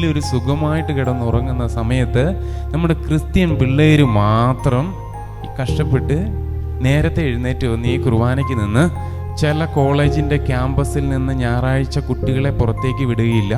എല്ലാവരും സുഖമായിട്ട് കിടന്നുറങ്ങുന്ന സമയത്ത് നമ്മുടെ ക്രിസ്ത്യൻ പിള്ളേർ മാത്രം ഈ കഷ്ടപ്പെട്ട് നേരത്തെ എഴുന്നേറ്റ് വന്ന് ഈ കുർബാനയ്ക്ക് നിന്ന് ചില കോളേജിന്റെ ക്യാമ്പസിൽ നിന്ന് ഞായറാഴ്ച കുട്ടികളെ പുറത്തേക്ക് വിടുകയില്ല.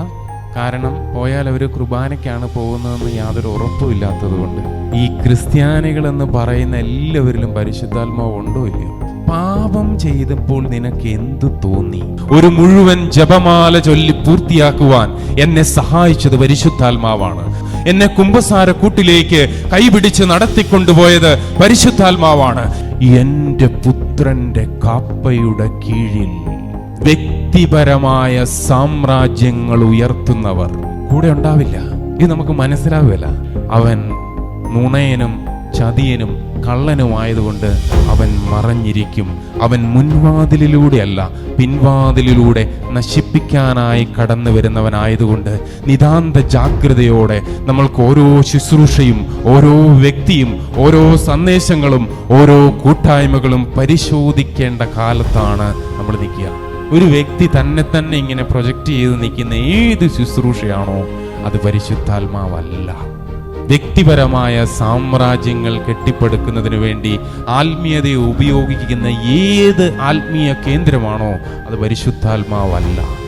കാരണം പോയാൽ അവർ കുർബാനയ്ക്കാണ് പോകുന്നതെന്ന് യാതൊരു ഉറപ്പുമില്ലാത്തതുകൊണ്ട്. ഈ ക്രിസ്ത്യാനികളെന്ന് പറയുന്ന എല്ലാവരിലും പരിശുദ്ധാത്മാവ് ഉണ്ടോ ഇല്ലയോ? പാപം ചെയ്തപ്പോൾ നിനക്ക് എന്തു തോന്നി? ഒരു മുഴുവൻ ജപമാല ചൊല്ലി പൂർത്തിയാക്കുവാൻ എന്നെ സഹായിച്ചത് പരിശുദ്ധാത്മാവാണ്. എന്നെ കുംഭസാര കൂട്ടിലേക്ക് കൈപിടിച്ച് നടത്തിക്കൊണ്ടുപോയത് പരിശുദ്ധാത്മാവാണ്. എന്റെ പുത്രന്റെ കാപ്പയുടെ കീഴിൽ വ്യക്തിപരമായ സാമ്രാജ്യങ്ങൾ ഉയർത്തുന്നവർ. കൂടെ ഉണ്ടാവില്ല. ഇത് നമുക്ക് മനസ്സിലാവില്ല. അവൻ നുണയനും ചതിയനും കള്ളനുമായതുകൊണ്ട് അവൻ മറഞ്ഞിരിക്കും. അവൻ മുൻവാതിലിലൂടെയല്ല പിൻവാതിലിലൂടെ നശിപ്പിക്കാനായി കടന്നു വരുന്നവനായതുകൊണ്ട് നിതാന്ത ജാഗ്രതയോടെ നമ്മൾക്ക് ഓരോ ശുശ്രൂഷയും ഓരോ വ്യക്തിയും ഓരോ സന്ദേശങ്ങളും ഓരോ കൂട്ടായ്മകളും പരിശോധിക്കേണ്ട കാലത്താണ് നമ്മൾ നിൽക്കുക. ഒരു വ്യക്തി തന്നെ തന്നെ ഇങ്ങനെ പ്രൊജക്റ്റ് ചെയ്ത് നിൽക്കുന്ന ഏത് ശുശ്രൂഷയാണോ അത് പരിശുദ്ധാത്മാവല്ല. വ്യക്തിപരമായ സാമ്രാജ്യങ്ങൾ കെട്ടിപ്പടുക്കുന്നതിന് വേണ്ടി ആത്മീയതയെ ഉപയോഗിക്കുന്ന ഏത് ആത്മീയ കേന്ദ്രമാണോ അത് പരിശുദ്ധാത്മാവല്ല.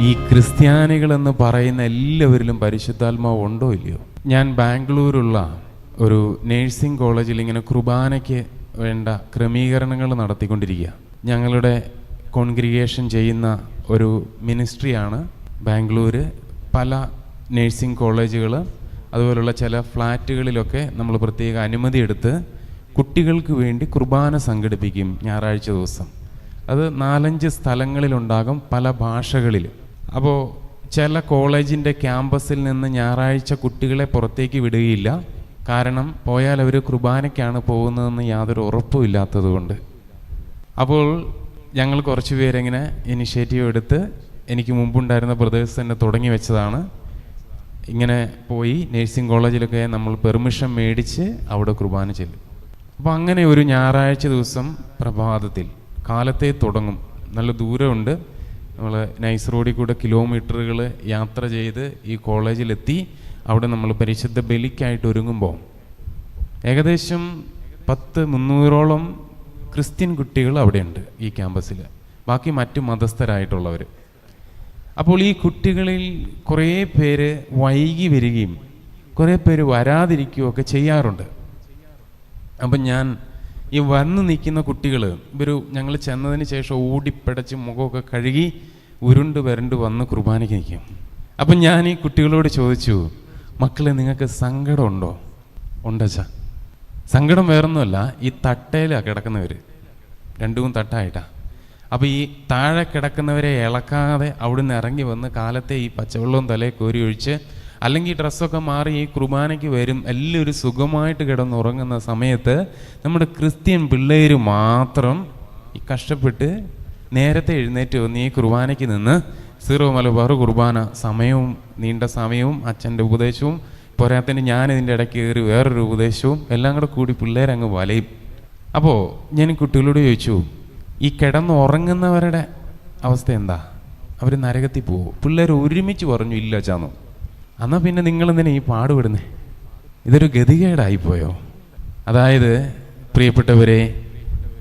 ഈ ക്രിസ്ത്യാനികൾ എന്ന് പറയുന്ന എല്ലാവരിലും പരിശുദ്ധാത്മാവ് ഉണ്ടോ ഇല്ലയോ? ഞാൻ ബാംഗ്ലൂരുള്ള ഒരു നേഴ്സിംഗ് കോളേജിൽ ഇങ്ങനെ കുർബാനയ്ക്ക് വേണ്ട ക്രമീകരണങ്ങൾ നടത്തിക്കൊണ്ടിരിക്കുക. ഞങ്ങളുടെ കോൺഗ്രിഗേഷൻ ചെയ്യുന്ന ഒരു മിനിസ്ട്രിയാണ് ബാംഗ്ലൂർ പല നേഴ്സിംഗ് കോളേജുകൾ അതുപോലുള്ള ചില ഫ്ലാറ്റുകളിലൊക്കെ നമ്മൾ പ്രത്യേക അനുമതി എടുത്ത് കുട്ടികൾക്ക് വേണ്ടി കുർബാന സംഘടിപ്പിക്കും ഞായറാഴ്ച ദിവസം. അത് നാലഞ്ച് സ്ഥലങ്ങളിലുണ്ടാകും പല ഭാഷകളിൽ. അപ്പോൾ ചില കോളേജിന്റെ ക്യാമ്പസിൽ നിന്ന് ഞായറാഴ്ച കുട്ടികളെ പുറത്തേക്ക് വിടുകയില്ല. കാരണം പോയാൽ അവർ കുർബാനയ്ക്കാണ് പോകുന്നതെന്ന് യാതൊരു ഉറപ്പും ഉറപ്പുമില്ലാത്തതുകൊണ്ട് അപ്പോൾ ഞങ്ങൾ കുറച്ച് പേരെങ്ങനെ ഇനിഷ്യേറ്റീവ് എടുത്ത് എനിക്ക് മുമ്പുണ്ടായിരുന്ന ബ്രദേഴ്സ് തന്നെ തുടങ്ങി വെച്ചതാണ്. ഇങ്ങനെ പോയി നേഴ്സിംഗ് കോളേജിലൊക്കെ നമ്മൾ പെർമിഷൻ മേടിച്ച് അവിടെ കുർബാന ചെല്ലും. അപ്പോൾ അങ്ങനെ ഒരു ഞായറാഴ്ച ദിവസം പ്രഭാതത്തിൽ കാലത്തെ തുടങ്ങും. നല്ല ദൂരമുണ്ട്. നമ്മൾ നൈസ് റോഡിൽ കൂടെ കിലോമീറ്ററുകൾ യാത്ര ചെയ്ത് ഈ കോളേജിലെത്തി അവിടെ നമ്മൾ പരിശുദ്ധ ബലിക്കായിട്ട് ഒരുങ്ങുമ്പോൾ ഏകദേശം പത്ത് മുന്നൂറോളം ക്രിസ്ത്യൻ കുട്ടികൾ അവിടെയുണ്ട് ഈ ക്യാമ്പസിൽ ബാക്കി മറ്റു മതസ്ഥരായിട്ടുള്ളവർ അപ്പോൾ ഈ കുട്ടികളിൽ കുറേ പേര് വൈകി വരികയും കുറേ പേര് വരാതിരിക്കുകയും ഒക്കെ ചെയ്യാറുണ്ട്. അപ്പം ഞാൻ ഈ വന്ന് നിൽക്കുന്ന കുട്ടികൾ ഇവർ ഞങ്ങൾ ചെന്നതിന് ശേഷം ഓടിപ്പടച്ച് മുഖമൊക്കെ കഴുകി ഉരുണ്ട് വരണ്ട് വന്ന് കുർബാനയ്ക്ക് നിൽക്കും. അപ്പം ഞാൻ ഈ കുട്ടികളോട് ചോദിച്ചു മക്കളെ നിങ്ങൾക്ക് സങ്കടമുണ്ടോ ഉണ്ടച്ചാ സങ്കടം വേറൊന്നുമല്ല ഈ തട്ടയിലാണ് കിടക്കുന്നവർ രണ്ടു മൂന്ന് തട്ടായിട്ടാ. അപ്പോൾ ഈ താഴെ കിടക്കുന്നവരെ ഇളക്കാതെ അവിടുന്ന് ഇറങ്ങി വന്ന് കാലത്തെ ഈ പച്ചവെള്ളവും തലേ കോരി ഒഴിച്ച് അല്ലെങ്കിൽ ഡ്രസ്സൊക്കെ മാറി ഈ കുർബാനയ്ക്ക് വരും എല്ലാവരും സുഖമായിട്ട് കിടന്നുറങ്ങുന്ന സമയത്ത് നമ്മുടെ ക്രിസ്ത്യൻ പിള്ളേർ മാത്രം ഈ കഷ്ടപ്പെട്ട് നേരത്തെ എഴുന്നേറ്റ് വന്ന് ഈ കുർബാനയ്ക്ക് നിന്ന് സീറോ മലബാർ കുർബാന സമയവും നീണ്ട സമയവും അച്ഛന്റെ ഉപദേശവും പോരാത്തതിന് ഞാൻ ഇതിന്റെ ഇടയ്ക്ക് കയറി വേറൊരു ഉപദേശവും എല്ലാം കൂടെ കൂടി പിള്ളേരങ്ങ് വലയും. അപ്പോൾ ഞാൻ കുട്ടികളോട് ചോദിച്ചു ഈ കിടന്ന് ഉറങ്ങുന്നവരുടെ അവസ്ഥ എന്താ? അവർ നരകത്തിൽ പോകും. പിള്ളേർ ഒരുമിച്ച് പറഞ്ഞു ഇല്ല ചാന്നു. എന്നാൽ പിന്നെ നിങ്ങൾ നിങ്ങളെന്തിനാ ഈ പാടുപെടുന്നേ? ഇതൊരു ഗതികേടായിപ്പോയോ? അതായത് പ്രിയപ്പെട്ടവരെ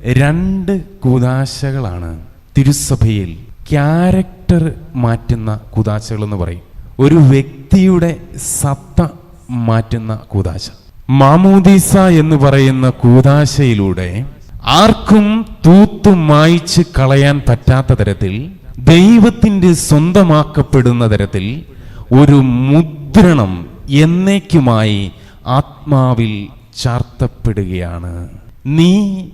രണ്ട് കുതാശകളാണ് തിരുസഭയിൽ ക്യാരക്ടർ മാറ്റുന്ന കുതാശകളെന്ന് പറയും. ഒരു വ്യക്തിയുടെ സത്ത മാറ്റുന്ന കൂതാശ മാമൂദീസ എന്ന് പറയുന്ന കൂതാശയിലൂടെ ആർക്കും തൂത്തു മായ്ച്ച് കളയാൻ പറ്റാത്ത തരത്തിൽ ദൈവത്തിന്റെ സ്വന്തമാക്കപ്പെടുന്ന തരത്തിൽ ഒരു മുദ്രണം എന്നേക്കുമായി ആത്മാവിൽ ചാർത്തപ്പെടുകയാണ്. നീ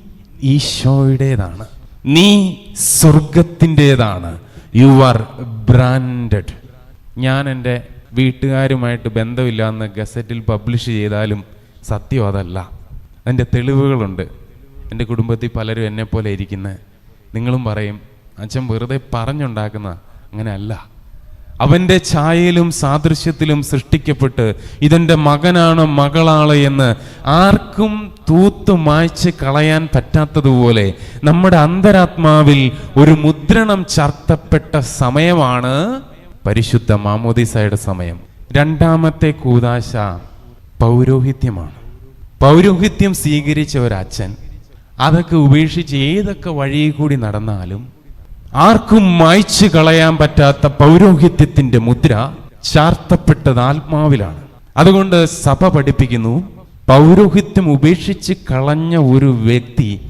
ഈശോയുടേതാണ്. നീ സ്വർഗത്തിന്റെതാണ് യു ആർ ബ്രാൻഡഡ് ഞാൻ എന്റെ വീട്ടുകാരുമായിട്ട് ബന്ധമില്ലാന്ന് ഗസറ്റിൽ പബ്ലിഷ് ചെയ്താലും സത്യം അതല്ല. അതിന്റെ തെളിവുകളുണ്ട്. എന്റെ കുടുംബത്തിൽ പലരും എന്നെ പോലെ ഇരിക്കുന്നത് നിങ്ങളും പറയും അച്ഛൻ വെറുതെ പറഞ്ഞുണ്ടാക്കുന്ന അങ്ങനെ അല്ല. അവന്റെ ഛായയിലും സാദൃശ്യത്തിലും സൃഷ്ടിക്കപ്പെട്ട് ഇതെന്റെ മകനാണ് മകളാണ് എന്ന് ആർക്കും തൂത്ത് മായ്ച്ച് കളയാൻ പറ്റാത്തതുപോലെ നമ്മുടെ അന്തരാത്മാവിൽ ഒരു മുദ്രണം ചർത്തപ്പെട്ട സമയമാണ് പരിശുദ്ധ മാമോദിസയുടെ സമയം. രണ്ടാമത്തെ കൂതാശ പൗരോഹിത്യമാണ്. പൗരോഹിത്യം സ്വീകരിച്ച ഒരച്ഛൻ അതൊക്കെ ഉപേക്ഷിച്ച് ഏതൊക്കെ വഴി കൂടി നടന്നാലും ആർക്കും മായ്ച്ചു കളയാൻ പറ്റാത്ത പൗരോഹിത്യത്തിന്റെ മുദ്ര ചാർത്തപ്പെട്ടത് ആത്മാവിലാണ്. അതുകൊണ്ട് സഭ പഠിപ്പിക്കുന്നു പൗരോഹിത്യം ഉപേക്ഷിച്ച് കളഞ്ഞ ഒരു വ്യക്തി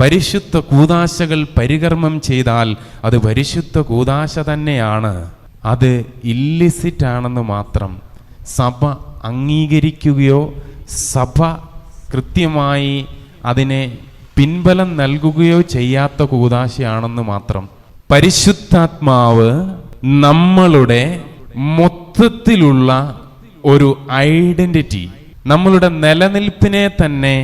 പരിശുദ്ധ കൂതാശകൾ പരികർമ്മം ചെയ്താൽ അത് പരിശുദ്ധ കൂതാശ തന്നെയാണ്. അത് ഇല്ലിസിറ്റ് ആണെന്ന് മാത്രം സഭ അംഗീകരിക്കുകയോ സഭ കൃത്യമായി അതിനെ പിൻബലം നൽകുകയോ ചെയ്യാത്ത കൂതാശയാണെന്ന് മാത്രം. പരിശുദ്ധാത്മാവ് നമ്മളുടെ മൊത്തത്തിലുള്ള ഒരു ഐഡന്റിറ്റി നമ്മളുടെ നിലനിൽപ്പിനെ തന്നെ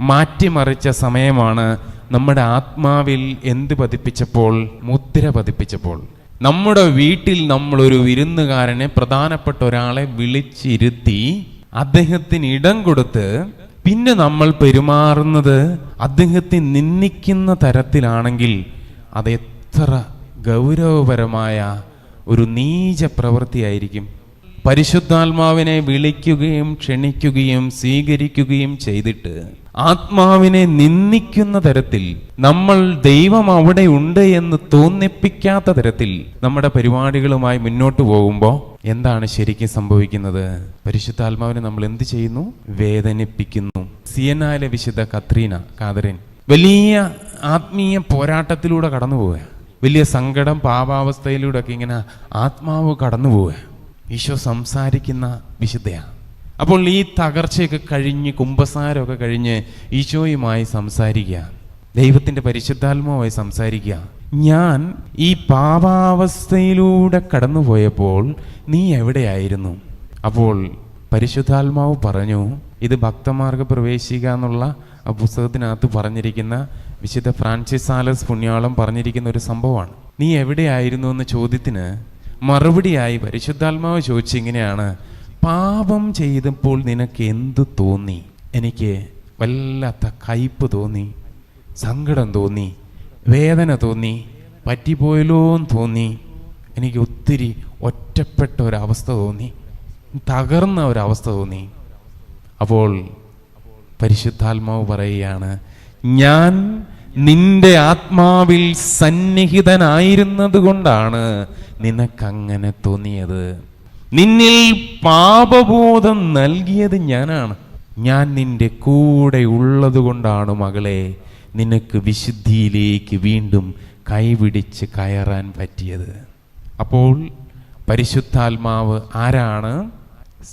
മാറ്റിമറിച്ച സമയമാണ് നമ്മുടെ ആത്മാവിൽ എന്ത് പതിപ്പിച്ചപ്പോൾ? മുദ്ര പതിപ്പിച്ചപ്പോൾ. നമ്മുടെ വീട്ടിൽ നമ്മളൊരു വിരുന്നുകാരനെ പ്രധാനപ്പെട്ട ഒരാളെ വിളിച്ചിരുത്തി അദ്ദേഹത്തിന് ഇടം കൊടുത്ത് പിന്നെ നമ്മൾ പെരുമാറുന്നത് അദ്ദേഹത്തെ നിന്ദിക്കുന്ന തരത്തിലാണെങ്കിൽ അത് എത്ര ഗൗരവപരമായ ഒരു നീച പ്രവൃത്തിയായിരിക്കും. പരിശുദ്ധാത്മാവിനെ വിളിക്കുകയും ക്ഷണിക്കുകയും സ്വീകരിക്കുകയും ചെയ്തിട്ട് ആത്മാവിനെ നിന്ദിക്കുന്ന തരത്തിൽ നമ്മൾ ദൈവം അവിടെ ഉണ്ട് എന്ന് തോന്നിപ്പിക്കാത്ത തരത്തിൽ നമ്മുടെ പരിപാടികളുമായി മുന്നോട്ട് പോകുമ്പോൾ എന്താണ് ശരിക്കും സംഭവിക്കുന്നത്? പരിശുദ്ധാത്മാവിനെ നമ്മൾ എന്ത് ചെയ്യുന്നു? വേദനിപ്പിക്കുന്നു. സിയനാലെ വിശുദ്ധ കത്രീന കാതറിൻ. വലിയ ആത്മീയ പോരാട്ടത്തിലൂടെ കടന്നു പോവുക. വലിയ സങ്കടം പാപാവസ്ഥയിലൂടെ ഒക്കെ ഇങ്ങനെ ആത്മാവ് കടന്നു പോവുക. ഈശോ സംസാരിക്കുന്ന വിശുദ്ധയാണ്. അപ്പോൾ ഈ തകർച്ചയൊക്കെ കഴിഞ്ഞ് കുംഭസാരമൊക്കെ കഴിഞ്ഞ് ഈശോയുമായി സംസാരിക്കുക. ദൈവത്തിന്റെ പരിശുദ്ധാത്മാവുമായി സംസാരിക്കുക. ഞാൻ ഈ പാപാവസ്ഥയിലൂടെ കടന്നുപോയപ്പോൾ നീ എവിടെയായിരുന്നു? അപ്പോൾ പരിശുദ്ധാത്മാവ് പറഞ്ഞു ഇത് ഭക്തമാർഗ പ്രവേശിക്കുക എന്നുള്ള ആ പുസ്തകത്തിനകത്ത് പറഞ്ഞിരിക്കുന്ന വിശുദ്ധ ഫ്രാൻസിസ് സാലസ് പുണ്യാളം പറഞ്ഞിരിക്കുന്ന ഒരു സംഭവമാണ്. നീ എവിടെയായിരുന്നു എന്ന ചോദ്യത്തിന് മറുപടിയായി പരിശുദ്ധാത്മാവ് ചോദിച്ചിങ്ങനെയാണ് പാപം ചെയ്തപ്പോൾ നിനക്ക് എന്ത് തോന്നി? എനിക്ക് വല്ലാത്ത കയ്പ് തോന്നി സങ്കടം തോന്നി വേദന തോന്നി പറ്റിപ്പോയല്ലോ തോന്നി എനിക്ക് ഒത്തിരി ഒറ്റപ്പെട്ട ഒരവസ്ഥ തോന്നി തകർന്ന ഒരവസ്ഥ തോന്നി. അപ്പോൾ പരിശുദ്ധാത്മാവ് പറയുകയാണ് ഞാൻ നിന്റെ ആത്മാവിൽ സന്നിഹിതനായിരുന്നത് കൊണ്ടാണ് നിനക്കങ്ങനെ തോന്നിയത്. നിന്നിൽ പാപബോധം നൽകിയത് ഞാനാണ്. ഞാൻ നിന്റെ കൂടെ ഉള്ളത് കൊണ്ടാണ് മകളെ നിനക്ക് വിശുദ്ധിയിലേക്ക് വീണ്ടും കൈപിടിച്ച് കയറാൻ പറ്റിയത്. അപ്പോൾ പരിശുദ്ധാത്മാവ് ആരാണ്?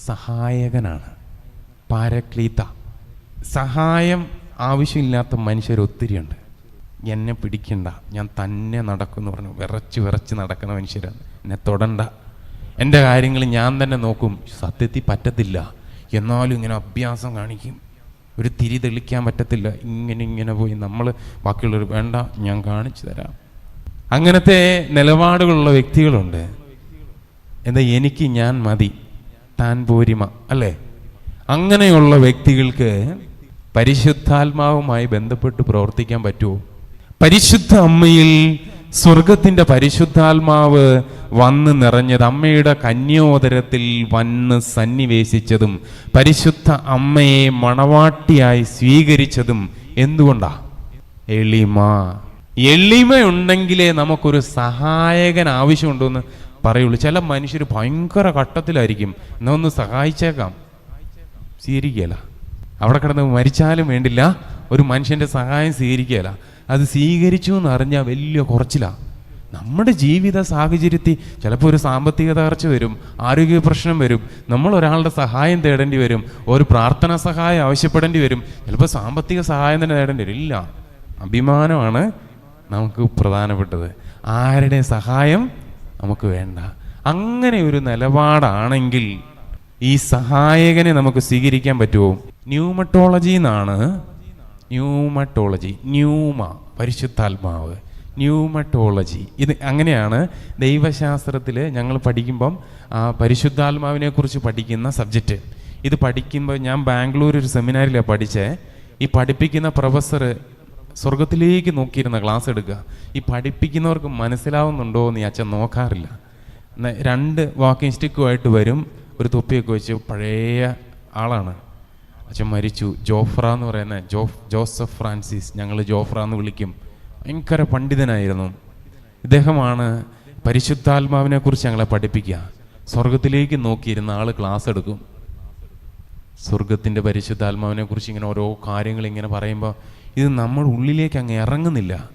സഹായകനാണ്. പാരക്ലീത്ത. സഹായം ആവശ്യമില്ലാത്ത മനുഷ്യർ ഒത്തിരിയുണ്ട്. എന്നെ പിടിക്കണ്ട. ഞാൻ തന്നെ നടക്കുമെന്ന് പറഞ്ഞു. വിറച്ച് വിറച്ച് നടക്കുന്ന മനുഷ്യരാണ് എന്നെ തൊടണ്ട. എന്റെ കാര്യങ്ങൾ ഞാൻ തന്നെ നോക്കും. സത്യത്തിൽ പറ്റത്തില്ല. എന്നാലും ഇങ്ങനെ അഭ്യാസം കാണിക്കും. ഒരു തിരി തെളിക്കാൻ പറ്റത്തില്ല. ഇങ്ങനെ ഇങ്ങനെ പോയി നമ്മൾ ബാക്കിയുള്ളവർ വേണ്ട ഞാൻ കാണിച്ചു തരാം. അങ്ങനത്തെ നിലപാടുകളുള്ള വ്യക്തികളുണ്ട്. എന്താ എനിക്ക് ഞാൻ മതി. താൻ പോരിമ. അല്ലേ? അങ്ങനെയുള്ള വ്യക്തികൾക്ക് പരിശുദ്ധാത്മാവുമായി ബന്ധപ്പെട്ട് പ്രവർത്തിക്കാൻ പറ്റുമോ? പരിശുദ്ധ അമ്മയിൽ സ്വർഗത്തിന്റെ പരിശുദ്ധാത്മാവ് വന്ന് നിറഞ്ഞത് അമ്മയുടെ കന്യോദരത്തിൽ വന്ന് സന്നിവേശിച്ചതും പരിശുദ്ധ അമ്മയെ മണവാട്ടിയായി സ്വീകരിച്ചതും എന്തുകൊണ്ടാ? എളിമ. എളിമ ഉണ്ടെങ്കിലേ നമുക്കൊരു സഹായകൻ ആവശ്യമുണ്ടെന്ന് പറയുള്ളൂ. ചില മനുഷ്യർ ഭയങ്കര ഘട്ടത്തിലായിരിക്കും എന്നാ ഒന്ന് സഹായിച്ചേക്കാം. സ്വീകരിക്കുകയല്ല. അവിടെ കിടന്ന് മരിച്ചാലും വേണ്ടില്ല ഒരു മനുഷ്യന്റെ സഹായം സ്വീകരിക്കുകയല്ല. അത് സ്വീകരിച്ചു എന്ന് അറിഞ്ഞാൽ വലിയ കുറച്ചിലാണ് നമ്മുടെ ജീവിത സാഹചര്യത്തിൽ ചിലപ്പോൾ ഒരു സാമ്പത്തിക തകർച്ച വരും ആരോഗ്യ പ്രശ്നം വരും നമ്മൾ ഒരാളുടെ സഹായം തേടേണ്ടി വരും ഒരു പ്രാർത്ഥനാ സഹായം ആവശ്യപ്പെടേണ്ടി വരും ചിലപ്പോൾ സാമ്പത്തിക സഹായം തന്നെ തേടേണ്ടി വരും. ഇല്ല അഭിമാനമാണ് നമുക്ക് പ്രധാനപ്പെട്ടത്. ആരുടെ സഹായം നമുക്ക് വേണ്ട. അങ്ങനെ ഒരു നിലപാടാണെങ്കിൽ ഈ സഹായകനെ നമുക്ക് സ്വീകരിക്കാൻ പറ്റുമോ? ന്യൂമട്ടോളജി എന്നാണ് ന്യൂമട്ടോളജി ന്യൂമ പരിശുദ്ധാത്മാവ്. ന്യൂമട്ടോളജി ഇത് അങ്ങനെയാണ് ദൈവശാസ്ത്രത്തിൽ ഞങ്ങൾ പഠിക്കുമ്പം ആ, പരിശുദ്ധാത്മാവിനെ കുറിച്ച് പഠിക്കുന്ന സബ്ജക്റ്റ്. ഇത് പഠിക്കുമ്പോൾ ഞാൻ ബാംഗ്ലൂർ ഒരു സെമിനാറിലാണ് പഠിച്ചേ. ഈ പഠിപ്പിക്കുന്ന പ്രൊഫസർ സ്വർഗത്തിലേക്ക് നോക്കിയിരുന്ന ക്ലാസ് എടുക്കുക. ഈ പഠിപ്പിക്കുന്നവർക്ക് മനസ്സിലാവുന്നുണ്ടോ എന്ന് ഈ അച്ഛൻ നോക്കാറില്ല. രണ്ട് വാക്കിംഗ് സ്റ്റിക്കുമായിട്ട് വരും. ഒരു തൊപ്പിയൊക്കെ വെച്ച് പഴയ ആളാണ്. അച്ഛൻ മരിച്ചു. ജോഫ്ര എന്ന് പറയുന്ന ജോ ജോസഫ് ഫ്രാൻസിസ് ഞങ്ങൾ ജോഫ്ര എന്ന് വിളിക്കും. ഭയങ്കര പണ്ഡിതനായിരുന്നു. ഇദ്ദേഹമാണ് പരിശുദ്ധാത്മാവിനെ കുറിച്ച് ഞങ്ങളെ പഠിപ്പിക്കുക. സ്വർഗത്തിലേക്ക് നോക്കിയിരുന്ന ആൾ ക്ലാസ് എടുക്കും. സ്വർഗത്തിന്റെ പരിശുദ്ധാത്മാവിനെ കുറിച്ച് ഇങ്ങനെ ഓരോ കാര്യങ്ങൾ ഇങ്ങനെ പറയുമ്പോൾ ഇത് നമ്മൾ ഉള്ളിലേക്ക് അങ്ങ് ഇറങ്ങുന്നില്ല.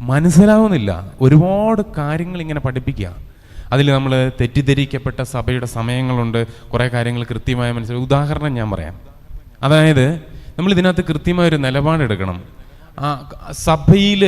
മനസ്സിലാവുന്നില്ല. ഒരുപാട് കാര്യങ്ങൾ ഇങ്ങനെ പഠിപ്പിക്കുക. അതിൽ നമ്മൾ തെറ്റിദ്ധരിക്കപ്പെട്ട സഭയുടെ സമയങ്ങളുണ്ട് കുറേ കാര്യങ്ങൾ കൃത്യമായി മനസ്സിലായി. ഉദാഹരണം ഞാൻ പറയാം. അതായത് നമ്മൾ ഇതിനകത്ത് കൃത്യമായ ഒരു നിലപാടെടുക്കണം സഭയിൽ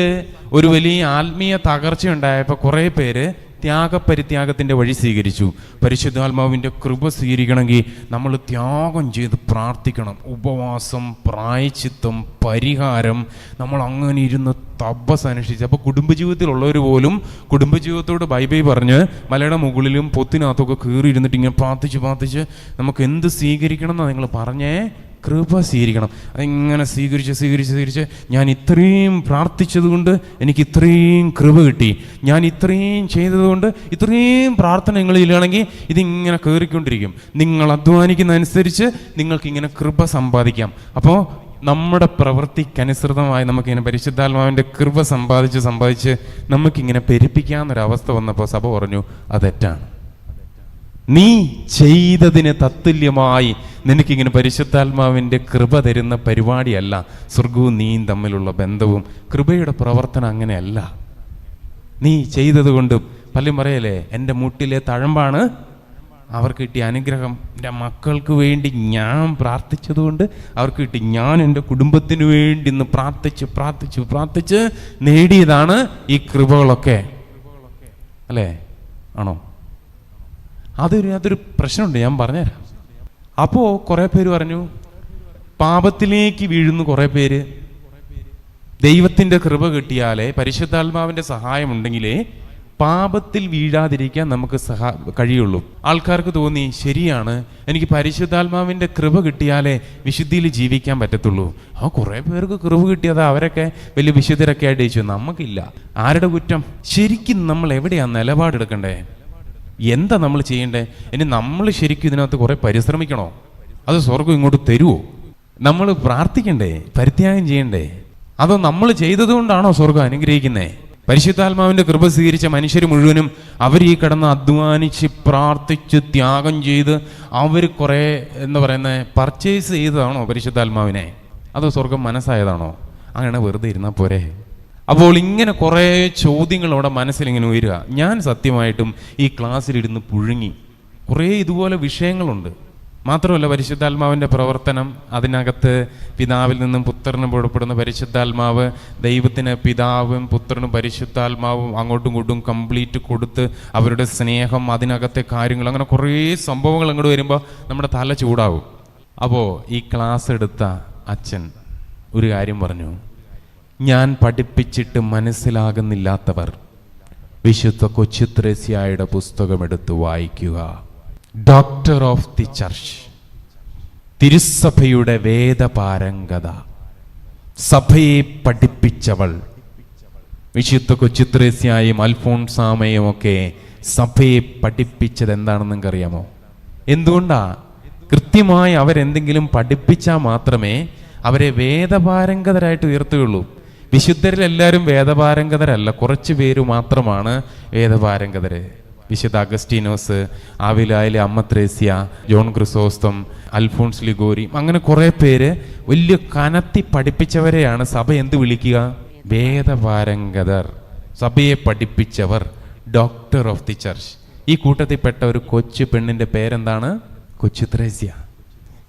ഒരു വലിയ ആത്മീയ തകർച്ച ഉണ്ടായപ്പോൾ കുറേ പേര് ത്യാഗപരിത്യാഗത്തിന്റെ വഴി സ്വീകരിച്ചു. പരിശുദ്ധാത്മാവിന്റെ കൃപ സ്വീകരിക്കണമെങ്കിൽ നമ്മൾ ത്യാഗം ചെയ്ത് പ്രാർത്ഥിക്കണം. ഉപവാസം പ്രായച്ചിത്തം പരിഹാരം നമ്മൾ അങ്ങനെ ഇരുന്ന് തപസ് അനുഷ്ഠിച്ച്. അപ്പോൾ കുടുംബജീവിതത്തിലുള്ളവർ പോലും കുടുംബജീവിതത്തോട് ബൈ ബൈ പറഞ്ഞ് മലയുടെ മുകളിലും പൊത്തിനകത്തൊക്കെ കീറി ഇരുന്നിട്ട് ഇങ്ങനെ പ്രാർത്ഥിച്ച് പ്രാർത്ഥിച്ച് നമുക്ക് എന്ത് സ്വീകരിക്കണം എന്നാണ് നിങ്ങൾ പറഞ്ഞേ കൃപ സ്വീകരിക്കണം. അതിങ്ങനെ സ്വീകരിച്ച് സ്വീകരിച്ച് സ്വീകരിച്ച് ഞാൻ ഇത്രയും പ്രാർത്ഥിച്ചതുകൊണ്ട് എനിക്ക് ഇത്രയും കൃപ കിട്ടി. ഞാൻ ഇത്രയും ചെയ്തതുകൊണ്ട് ഇത്രയും പ്രാർത്ഥന നിങ്ങൾ ഇല്ലാണെങ്കിൽ ഇതിങ്ങനെ കയറിക്കൊണ്ടിരിക്കും. നിങ്ങൾ അധ്വാനിക്കുന്ന അനുസരിച്ച് നിങ്ങൾക്ക് ഇങ്ങനെ കൃപ സമ്പാദിക്കാം. അപ്പോൾ നമ്മുടെ പ്രവൃത്തിക്കനുസൃതമായി നമുക്കിങ്ങനെ പരിശുദ്ധാത്മാവിന്റെ കൃപ സമ്പാദിച്ച് സമ്പാദിച്ച് നമുക്കിങ്ങനെ പെരുപ്പിക്കാമെന്നൊരവസ്ഥ വന്നപ്പോൾ സഭ പറഞ്ഞു അത് തെറ്റാണ്. നീ ചെയ്തതിന് തത്തുല്യമായി നിനക്കിങ്ങനെ പരിശുദ്ധാത്മാവിന്റെ കൃപ തരുന്ന പരിപാടിയല്ല. സ്വർഗവും നീയും തമ്മിലുള്ള ബന്ധവും കൃപയുടെ പ്രവർത്തനം അങ്ങനെയല്ല. നീ ചെയ്തതുകൊണ്ടും പലരും പറയലേ എന്റെ മുട്ടിലെ തഴമ്പാണ്. അവർക്ക് കിട്ടിയ അനുഗ്രഹം എന്റെ മക്കൾക്ക് വേണ്ടി ഞാൻ പ്രാർത്ഥിച്ചതുകൊണ്ട് അവർക്ക് കിട്ടി. ഞാൻ എന്റെ കുടുംബത്തിന് വേണ്ടി ഇന്ന് പ്രാർത്ഥിച്ച് പ്രാർത്ഥിച്ച് പ്രാർത്ഥിച്ച് നേടിയതാണ് ഈ കൃപകളൊക്കെ. അല്ലേ? ആണോ? അതൊരു അതൊരു പ്രശ്നമുണ്ട് ഞാൻ പറഞ്ഞുതരാം. അപ്പോൾ കുറേ പേര് പറഞ്ഞു പാപത്തിലേക്ക് വീഴുന്നു കുറേ പേര്. ദൈവത്തിന്റെ കൃപ കിട്ടിയാലേ പരിശുദ്ധാത്മാവിന്റെ സഹായമുണ്ടെങ്കിലേ പാപത്തിൽ വീഴാതിരിക്കാൻ നമുക്ക് സഹാ കഴിയുള്ളൂ. ആൾക്കാർക്ക് തോന്നി ശരിയാണ്. എനിക്ക് പരിശുദ്ധാത്മാവിന്റെ കൃപ കിട്ടിയാലേ വിശുദ്ധിയിൽ ജീവിക്കാൻ പറ്റത്തുള്ളൂ. ആ കുറേ പേർക്ക് കൃപ കിട്ടിയത് അവരൊക്കെ വലിയ വിശുദ്ധരൊക്കെ ആയിട്ട് ചോദിച്ചു നമുക്കില്ല. ആരുടെ കുറ്റം? ശരിക്കും നമ്മൾ എവിടെയാണ് നിലപാടെടുക്കണ്ടേ? എന്താ നമ്മൾ ചെയ്യേണ്ടേ? ഇനി നമ്മൾ ശരിക്കും ഇതിനകത്ത് കുറെ പരിശ്രമിക്കണോ? അത് സ്വർഗം ഇങ്ങോട്ട് തരുമോ നമ്മൾ പ്രാർത്ഥിക്കണ്ടേ? പരിത്യാഗം ചെയ്യണ്ടേ? അതോ നമ്മൾ ചെയ്തതുകൊണ്ടാണോ സ്വർഗം അനുഗ്രഹിക്കുന്നേ? പരിശുദ്ധാത്മാവിന്റെ കൃപ സ്വീകരിച്ച മനുഷ്യർ മുഴുവനും അവർ ഈ കിടന്ന് അധ്വാനിച്ച് പ്രാർത്ഥിച്ച് ത്യാഗം ചെയ്ത് അവർ കുറേ എന്താ പറയുന്നത് പർച്ചേസ് ചെയ്തതാണോ പരിശുദ്ധാത്മാവിനെ? അതോ സ്വർഗം മനസ്സായതാണോ? അങ്ങനെ വെറുതെ ഇരുന്നാൽ പോരെ. അപ്പോൾ ഇങ്ങനെ കുറേ ചോദ്യങ്ങൾ അവിടെ മനസ്സിൽ ഇങ്ങനെ ഉയരുക. ഞാൻ സത്യമായിട്ടും ഈ ക്ലാസ്സിലിരുന്ന് പുഴുങ്ങി. കുറേ ഇതുപോലെ വിഷയങ്ങളുണ്ട്. മാത്രമല്ല പരിശുദ്ധാത്മാവിന്റെ പ്രവർത്തനം അതിനകത്ത് പിതാവിൽ നിന്നും പുത്രനും പുറപ്പെടുന്ന പരിശുദ്ധാത്മാവ് ദൈവത്തിന് പിതാവും പുത്രനും പരിശുദ്ധാത്മാവും അങ്ങോട്ടും ഇങ്ങോട്ടും കംപ്ലീറ്റ് കൊടുത്ത് അവരുടെ സ്നേഹം അതിനകത്തെ കാര്യങ്ങൾ അങ്ങനെ കുറേ സംഭവങ്ങൾ അങ്ങോട്ട് വരുമ്പോൾ നമ്മുടെ തല ചൂടാവും. അപ്പോൾ ഈ ക്ലാസ് എടുത്ത അച്ഛൻ ഒരു കാര്യം പറഞ്ഞു. ഞാൻ പഠിപ്പിച്ചിട്ട് മനസ്സിലാകുന്നില്ലാത്തവർ വിശുദ്ധ കൊച്ചുത്രേസ്യായുടെ പുസ്തകമെടുത്ത് വായിക്കുക. ഡോക്ടർ ഓഫ് ദി ചർച്ച് തിരുസഭയുടെ വേദപാരംഗത. സഭയെ പഠിപ്പിച്ചവൾ. വിശുദ്ധ കൊച്ചുത്രേസ്യായും അൽഫോൺസാമയും ഒക്കെ സഭയെ പഠിപ്പിച്ചത് എന്താണെന്ന് നിങ്ങൾക്കറിയാമോ? എന്തുകൊണ്ടാ? കൃത്യമായി അവരെന്തെങ്കിലും പഠിപ്പിച്ചാൽ മാത്രമേ അവരെ വേദപാരംഗതരായിട്ട് ഉയർത്തുകയുള്ളൂ. വിശുദ്ധരിൽ എല്ലാവരും വേദപാരംഗതരല്ല. കുറച്ച് പേര് മാത്രമാണ് വേദപാരംഗതര്. വിശുദ്ധ അഗസ്റ്റീനോസ് ആവിലായിലെ അമ്മ ത്രേസ്യ ജോൺ ക്രിസോസ്തം അൽഫോൺസ് ലിഗോരി അങ്ങനെ കുറേ പേര് വലിയ കനത്തി പഠിപ്പിച്ചവരെയാണ്. സഭ എന്ത് വിളിക്കുക? വേദപാരംഗതർ. സഭയെ പഠിപ്പിച്ചവർ. Doctor of the church. ഈ കൂട്ടത്തിൽപ്പെട്ട ഒരു കൊച്ചു പെണ്ണിന്റെ പേരെന്താണ്? കൊച്ചു ത്രേസ്യ.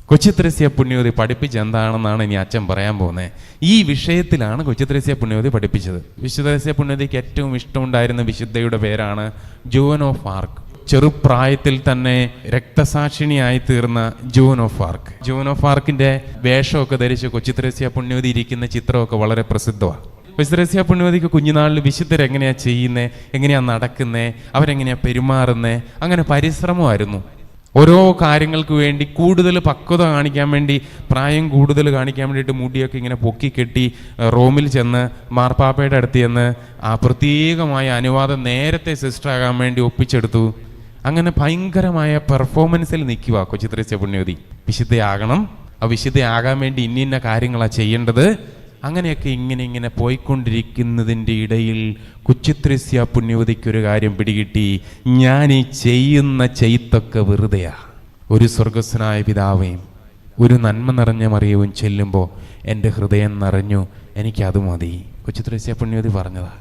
കൊച്ചു ത്രേസ്യ പുണ്യവതി പഠിപ്പിച്ച എന്താണെന്നാണ് ഇനി അച്ഛൻ പറയാൻ പോകുന്നത് ഈ വിഷയത്തിലാണ് കൊച്ചിത്രസ്യ പുണ്യവതി പഠിപ്പിച്ചത്. വിശുദ്ധരസ്യ പുണ്യവതിക്ക് ഏറ്റവും ഇഷ്ടമുണ്ടായിരുന്ന വിശുദ്ധയുടെ പേരാണ് ജോൻ ഓഫ് ആർക്ക്. ചെറുപ്രായത്തിൽ തന്നെ രക്തസാക്ഷിണിയായി തീർന്ന ജോൻ ഓഫ് ആർക്ക്. ജോൻ ഓഫ് ആർക്കിന്റെ വേഷമൊക്കെ ധരിച്ച് കൊച്ചിത്രസ്യ പുണ്യവതി ഇരിക്കുന്ന ചിത്രമൊക്കെ വളരെ പ്രസിദ്ധമാണ്. വിശ്രസ്യ പുണ്യവതിക്ക് കുഞ്ഞുനാളിൽ വിശുദ്ധർ എങ്ങനെയാ ചെയ്യുന്നത് എങ്ങനെയാ നടക്കുന്നത് അവരെങ്ങനെയാ പെരുമാറുന്നത് അങ്ങനെ പരിശ്രമമായിരുന്നു. ഓരോ കാര്യങ്ങൾക്ക് വേണ്ടി കൂടുതൽ പക്വത കാണിക്കാൻ വേണ്ടി പ്രായം കൂടുതൽ കാണിക്കാൻ വേണ്ടിയിട്ട് മുടിയൊക്കെ ഇങ്ങനെ പൊക്കി കെട്ടി റോമിൽ ചെന്ന് മാർപ്പാപ്പയുടെ അടുത്ത് ചെന്ന് ആ പ്രത്യേകമായ അനുവാദം നേരത്തെ സിസ്റ്റർ ആകാൻ വേണ്ടി ഒപ്പിച്ചെടുത്തു. അങ്ങനെ ഭയങ്കരമായ പെർഫോമൻസിൽ നിൽക്കുക കൊച്ചിത്രസ്യ പുണ്യവതി വിശുദ്ധയാകണം. ആ വിശുദ്ധയാകാൻ വേണ്ടി ഇന്നിന്ന ഇന്ന കാര്യങ്ങളാണ് ചെയ്യേണ്ടത്. അങ്ങനെയൊക്കെ ഇങ്ങനെ ഇങ്ങനെ പോയിക്കൊണ്ടിരിക്കുന്നതിന്റെ ഇടയിൽ കുച്ചിത്രിസ്യ പുണ്യവതിക്കൊരു കാര്യം പിടികിട്ടി. ഞാൻ ഈ ചെയ്യുന്ന ചെയ്ത്തൊക്കെ വെറുതെയാ. ഒരു സ്വർഗസ്വനായ പിതാവേയും ഒരു നന്മ നിറഞ്ഞ മറിയവും ചെല്ലുമ്പോൾ എന്റെ ഹൃദയം നിറഞ്ഞു. എനിക്കത് മതി കൊച്ചിത്രസ്യ പുണ്യവതി പറഞ്ഞതാ.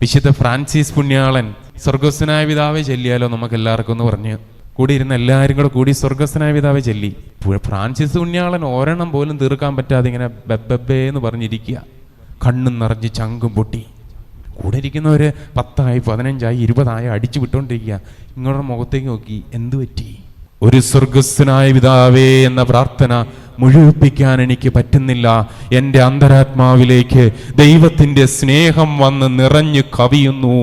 വിശുദ്ധ ഫ്രാൻസിസ് പുണ്യാളൻ സ്വർഗസ്വനായ പിതാവെ ചെല്ലിയാലോ നമുക്ക് എല്ലാവർക്കും എന്ന് പറഞ്ഞു കൂടി ഇരുന്ന എല്ലാവരും കൂടെ കൂടി സ്വർഗസ്വനായ പിതാവെ ചെല്ലി. ഫ്രാൻസിസ് ഉണ്ണിയാളൻ ഒരെണ്ണം പോലും തീർക്കാൻ പറ്റാതെ ഇങ്ങനെ ബെബബേ എന്ന് പറഞ്ഞിരിക്കുക. കണ്ണും നിറഞ്ഞ് ചങ്കും പൊട്ടി. കൂടെ ഇരിക്കുന്നവർ പത്തായി പതിനഞ്ചായി ഇരുപതായി അടിച്ചു വിട്ടുകൊണ്ടിരിക്കുക നിങ്ങളുടെ മുഖത്തേക്ക് നോക്കി എന്തു പറ്റി? ഒരു സ്വർഗസ്വനായ പിതാവേ എന്ന പ്രാർത്ഥന മുഴുവിപ്പിക്കാൻ എനിക്ക് പറ്റുന്നില്ല. എന്റെ അന്തരാത്മാവിലേക്ക് ദൈവത്തിന്റെ സ്നേഹം വന്ന് നിറഞ്ഞു കവിയുന്നു.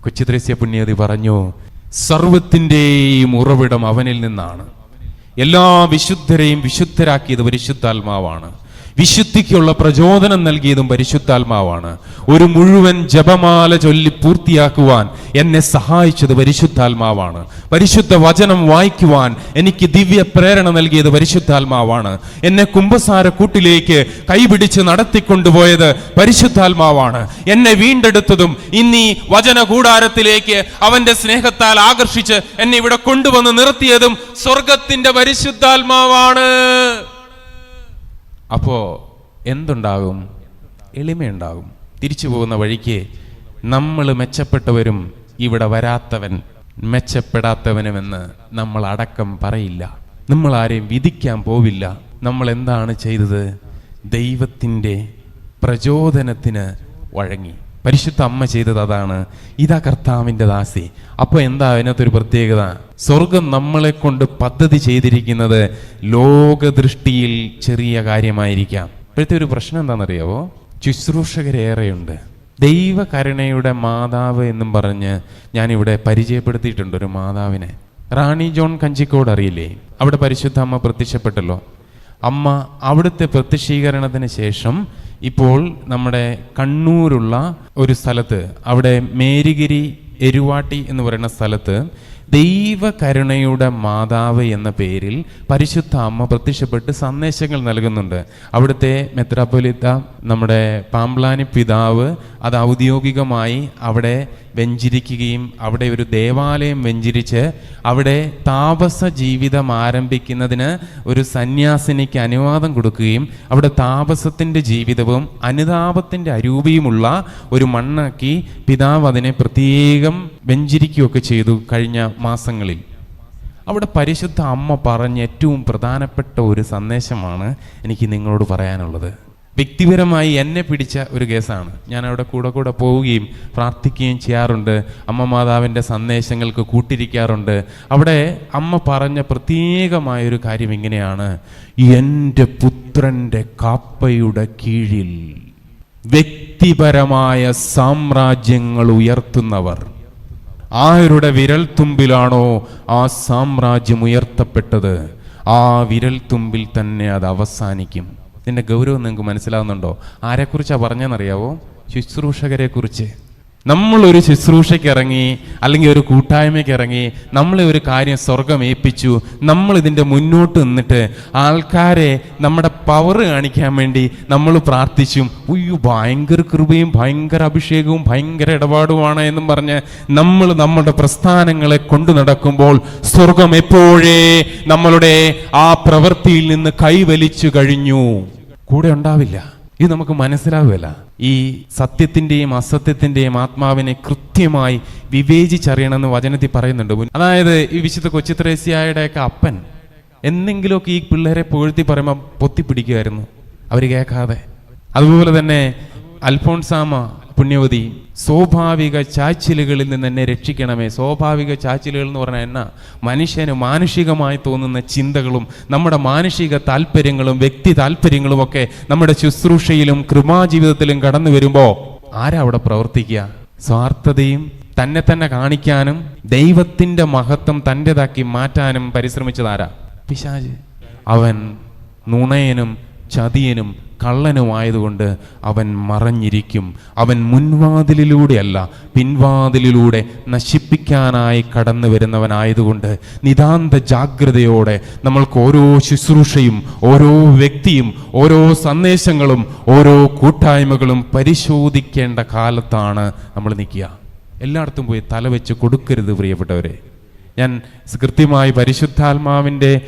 കൊച്ചിത്രേസ്യ പുണ്യതി പറഞ്ഞു സർവത്തിന്റെയും ഉറവിടം അവനിൽ നിന്നാണ്. എല്ലാ വിശുദ്ധരെയും വിശുദ്ധരാക്കിയത് പരിശുദ്ധാത്മാവാണ്. വിശുദ്ധിക്കുള്ള പ്രചോദനം നൽകിയതും പരിശുദ്ധാത്മാവാണ്. ഒരു മുഴുവൻ ജപമാല ചൊല്ലി പൂർത്തിയാക്കുവാൻ എന്നെ സഹായിച്ചത് പരിശുദ്ധാത്മാവാണ്. പരിശുദ്ധ വചനം വായിക്കുവാൻ എനിക്ക് ദിവ്യ പ്രേരണ നൽകിയത് പരിശുദ്ധാത്മാവാണ്. എന്നെ കുംഭസാര കൂട്ടിലേക്ക് കൈപിടിച്ച് നടത്തിക്കൊണ്ടുപോയത് പരിശുദ്ധാത്മാവാണ്. എന്നെ വീണ്ടെടുത്തതും ഇന്നീ വചന കൂടാരത്തിലേക്ക് അവന്റെ സ്നേഹത്താൽ ആകർഷിച്ച് എന്നെ ഇവിടെ കൊണ്ടുവന്ന് നിർത്തിയതും സ്വർഗത്തിന്റെ പരിശുദ്ധാത്മാവാണ്. അപ്പോ എന്തുണ്ടാകും? എളിമയുണ്ടാകും. തിരിച്ചു പോകുന്ന വഴിക്ക് നമ്മൾ മെച്ചപ്പെട്ടവരും ഇവിടെ വരാത്തവൻ മെച്ചപ്പെടാത്തവനുമെന്ന് നമ്മൾ അടക്കം പറയില്ല. നമ്മൾ ആരെയും വിധിക്കാൻ പോവില്ല. നമ്മൾ എന്താണ് ചെയ്തത്? ദൈവത്തിന്റെ പ്രചോദനത്തിന് വഴങ്ങി. പരിശുദ്ധ അമ്മ ചെയ്തത് അതാണ്. ഇതാ കർത്താവിന്റെ ദാസി. അപ്പോൾ എന്താ അതിനകത്തൊരു പ്രത്യേകത? സ്വർഗം നമ്മളെ കൊണ്ട് പദ്ധതി ചെയ്തിരിക്കുന്നത് ലോകദൃഷ്ടിയിൽ ചെറിയ കാര്യമായിരിക്കാം. ഇപ്പോഴത്തെ ഒരു പ്രശ്നം എന്താണെന്നറിയാവോ? ശുശ്രൂഷകരേറെയുണ്ട് ദൈവകരുണയുടെ മാതാവ് എന്നും പറഞ്ഞ് ഞാനിവിടെ പരിചയപ്പെടുത്തിയിട്ടുണ്ട് ഒരു മാതാവിനെ. റാണി ജോൺ കഞ്ചിക്കോട് അറിയില്ലേ? അവിടെ പരിശുദ്ധ അമ്മ പ്രത്യക്ഷപ്പെട്ടല്ലോ. അമ്മ അവിടുത്തെ പ്രത്യക്ഷീകരണത്തിന് ശേഷം ഇപ്പോൾ നമ്മുടെ കണ്ണൂരുള്ള ഒരു സ്ഥലത്ത് അവിടെ മേരിഗിരി എരുവാട്ടി എന്ന് പറയുന്ന സ്ഥലത്ത് ദൈവകരുണയുടെ മാതാവ് എന്ന പേരിൽ പരിശുദ്ധ അമ്മ പ്രത്യക്ഷപ്പെട്ട് സന്ദേശങ്ങൾ നൽകുന്നുണ്ട്. അവിടുത്തെ മെത്രാപ്പൊലിത്ത നമ്മുടെ പാമ്പ്ലാനി പിതാവ് അത് ഔദ്യോഗികമായി അവിടെ വെഞ്ചിരിക്കുകയും അവിടെ ഒരു ദേവാലയം വെഞ്ചിരിച്ച് അവിടെ താപസ ജീവിതം ആരംഭിക്കുന്നതിന് ഒരു സന്യാസിനിക്ക് അനുവാദം കൊടുക്കുകയും അവിടെ താപസത്തിന്റെ ജീവിതവും അനുതാപത്തിന്റെ അരൂപിയുമുള്ള ഒരു മണ്ണാക്കി പിതാവ് അതിനെ പ്രത്യേകം വെഞ്ചിരിക്കുകയൊക്കെ ചെയ്തു കഴിഞ്ഞ മാസങ്ങളിൽ. അവിടെ പരിശുദ്ധ അമ്മ പറഞ്ഞ ഏറ്റവും പ്രധാനപ്പെട്ട ഒരു സന്ദേശമാണ് എനിക്ക് നിങ്ങളോട് പറയാനുള്ളത്. വ്യക്തിപരമായി എന്നെ പിടിച്ച ഒരു കേസാണ്. ഞാൻ അവിടെ കൂടെ കൂടെ പോവുകയും പ്രാർത്ഥിക്കുകയും ചെയ്യാറുണ്ട്. അമ്മ മാതാവിന്റെ സന്ദേശങ്ങൾക്ക് കൂട്ടിരിക്കാറുണ്ട്. അവിടെ അമ്മ പറഞ്ഞ പ്രത്യേകമായൊരു കാര്യം ഇങ്ങനെയാണ്. എന്റെ പുത്രന്റെ കാപ്പയുടെ കീഴിൽ വ്യക്തിപരമായ സാമ്രാജ്യങ്ങൾ ഉയർത്തുന്നവർ ആരുടെ വിരൽ തുമ്പിലാണോ ആ സാമ്രാജ്യം ഉയർത്തപ്പെട്ടത്? ആ വിരൽ തുമ്പിൽ തന്നെ അത് അവസാനിക്കും. ഇതിന്റെ ഗൗരവം നിങ്ങൾക്ക് മനസ്സിലാവുന്നുണ്ടോ? ആരെക്കുറിച്ചാണ് പറഞ്ഞതെന്നറിയാവോ ശുശ്രൂഷകരെ കുറിച്ച് നമ്മളൊരു ശുശ്രൂഷയ്ക്ക് ഇറങ്ങി അല്ലെങ്കിൽ ഒരു കൂട്ടായ്മയ്ക്ക് ഇറങ്ങി നമ്മളെ ഒരു കാര്യം സ്വർഗം ഏൽപ്പിച്ചു നമ്മൾ ഇതിന്റെ മുന്നോട്ട് നിന്നിട്ട് ആൾക്കാരെ നമ്മുടെ പവർ കാണിക്കാൻ വേണ്ടി നമ്മൾ പ്രാർത്ഥിച്ചും. ഉയ്യോ ഭയങ്കര കൃപയും ഭയങ്കര അഭിഷേകവും ഭയങ്കര ഇടപാടുമാണ് എന്നും പറഞ്ഞ് നമ്മൾ നമ്മുടെ പ്രസ്ഥാനങ്ങളെ കൊണ്ടു നടക്കുമ്പോൾ സ്വർഗം എപ്പോഴേ നമ്മളുടെ ആ പ്രവൃത്തിയിൽ നിന്ന് കൈവലിച്ചു കഴിഞ്ഞു. കൂടെ ഉണ്ടാവില്ല. ഇത് നമുക്ക് മനസ്സിലാവുകയല്ല. ഈ സത്യത്തിന്റെയും അസത്യത്തിന്റെയും ആത്മാവിനെ കൃത്യമായി വിവേചിച്ചറിയണമെന്ന് വചനത്തിൽ പറയുന്നുണ്ട്. അതായത് ഈ വിശുദ്ധ കൊച്ചിത്രേസ്യായുടെയൊക്കെ അപ്പൻ എന്തെങ്കിലുമൊക്കെ ഈ പിള്ളേരെ പുകഴ്ത്തി പറയുമ്പോൾ പൊത്തിപ്പിടിക്കുമായിരുന്നു. അവർ കേൾക്കാതെ. അതുപോലെ തന്നെ അൽഫോൺസാമ പുണ്യവതി സ്വാഭാവിക ചാച്ചിലുകളിൽ നിന്ന് എന്നെ രക്ഷിക്കണമേ. സ്വാഭാവിക ചാച്ചിലുകൾ എന്ന് പറഞ്ഞാൽ എന്നാ? മനുഷ്യന് മാനുഷികമായി തോന്നുന്ന ചിന്തകളും നമ്മുടെ മാനുഷിക താല്പര്യങ്ങളും വ്യക്തി താല്പര്യങ്ങളും ഒക്കെ നമ്മുടെ ശുശ്രൂഷയിലും കൃപാജീവിതത്തിലും കടന്നു വരുമ്പോൾ ആരാ അവിടെ പ്രവർത്തിക്കുക? സ്വാർത്ഥതയും തന്നെ തന്നെ കാണിക്കാനും ദൈവത്തിന്റെ മഹത്വം തന്റെതാക്കി മാറ്റാനും പരിശ്രമിച്ചതാരാ പിശാജ് അവൻ നുണയനും ചതിയനും കള്ളനുമായതുകൊണ്ട് അവൻ മറഞ്ഞിരിക്കും. അവൻ മുൻവാതിലിലൂടെയല്ല പിൻവാതിലിലൂടെ നശിപ്പിക്കാനായി കടന്നു വരുന്നവനായതുകൊണ്ട് നിതാന്ത ജാഗ്രതയോടെ നമ്മൾക്ക് ഓരോ ശുശ്രൂഷയും ഓരോ വ്യക്തിയും ഓരോ സന്ദേശങ്ങളും ഓരോ കൂട്ടായ്മകളും പരിശോധിക്കേണ്ട കാലത്താണ് നമ്മൾ നിൽക്കുക. എല്ലായിടത്തും പോയി തലവെച്ച് കൊടുക്കരുത് പ്രിയപ്പെട്ടവരെ. ഞാൻ കൃത്യമായി പരിശുദ്ധാത്മാവിന്റെ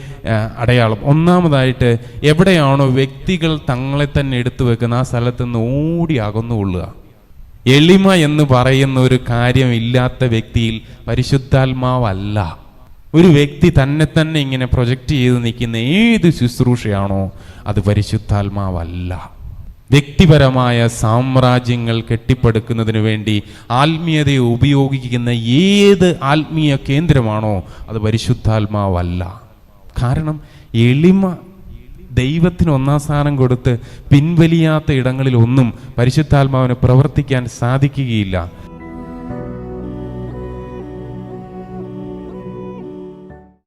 അടയാളം. ഒന്നാമതായിട്ട് എവിടെയാണോ വ്യക്തികൾ തങ്ങളെ തന്നെ എടുത്തു വെക്കുന്ന ആ സ്ഥലത്ത് നിന്ന് ഓടി അകന്നുകൊള്ളുക. എളിമ എന്ന് പറയുന്ന ഒരു കാര്യം ഇല്ലാത്ത വ്യക്തിയിൽ പരിശുദ്ധാത്മാവല്ല. ഒരു വ്യക്തി തന്നെ തന്നെ ഇങ്ങനെ പ്രൊജക്റ്റ് ചെയ്ത് നിൽക്കുന്ന ഏത് ശുശ്രൂഷയാണോ അത് പരിശുദ്ധാത്മാവല്ല. വ്യക്തിപരമായ സാമ്രാജ്യങ്ങൾ കെട്ടിപ്പടുക്കുന്നതിന് വേണ്ടി ആത്മീയതയെ ഉപയോഗിക്കുന്ന ഏത് ആത്മീയ കേന്ദ്രമാണോ അത് പരിശുദ്ധാത്മാവല്ല. കാരണം എളിമ ദൈവത്തിന് ഒന്നാം സ്ഥാനം കൊടുത്ത് പിൻവലിയാത്ത ഇടങ്ങളിൽ ഒന്നും പരിശുദ്ധാത്മാവിന് പ്രവർത്തിക്കാൻ സാധിക്കുകയില്ല.